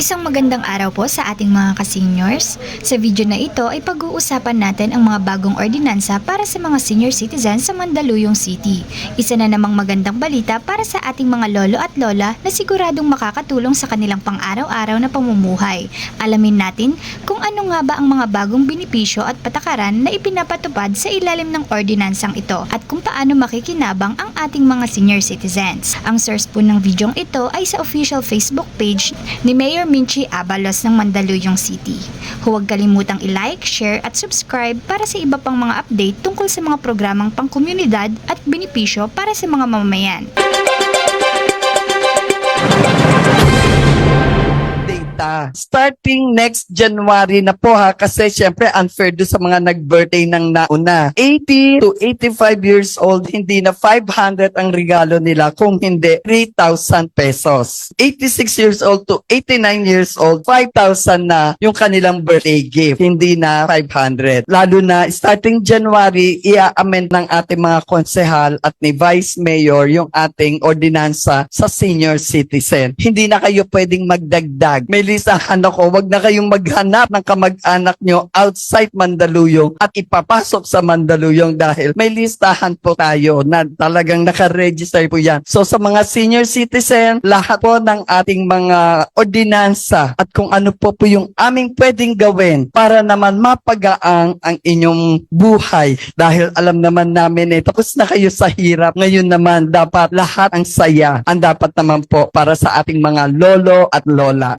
Isang magandang araw po sa ating mga ka-seniors. Sa video na ito ay pag-uusapan natin ang mga bagong ordinansa para sa mga senior citizens sa Mandaluyong City. Isa na namang magandang balita para sa ating mga lolo at lola na siguradong makakatulong sa kanilang pang-araw-araw na pamumuhay. Alamin natin kung ano nga ba ang mga bagong binipisyo at patakaran na ipinapatupad sa ilalim ng ordinansang ito at kung paano makikinabang ang ating mga senior citizens. Ang source po ng videong ito ay sa official Facebook page ni Mayor Minchi Abalos ng Mandaluyong City. Huwag kalimutang i-like, share at subscribe para sa iba pang mga update tungkol sa mga programang pangkomunidad at benepisyo para sa mga mamamayan. Starting next January na po ha, kasi syempre unfair do sa mga nag-birthday ng nauna. 80 to 85 years old, hindi na 500 ang regalo nila, kung hindi 3,000 pesos. 86 years old to 89 years old, 5,000 na yung kanilang birthday gift, hindi na 500. Lalo na starting January, i-amend ng ating mga konsehal at ni Vice Mayor yung ating ordinansa sa senior citizen. Hindi na kayo pwedeng magdagdag. May listahan ako, wag na kayong maghanap ng kamag-anak nyo outside Mandaluyong at ipapasok sa Mandaluyong dahil may listahan po tayo na talagang nakaregister po yan. So sa mga senior citizen, lahat po ng ating mga ordinansa at kung ano po po yung aming pwedeng gawin para naman mapagaang ang inyong buhay dahil alam naman namin eh, tapos na kayo sa hirap. Ngayon naman, dapat lahat ang saya ang dapat naman po para sa ating mga lolo at lola.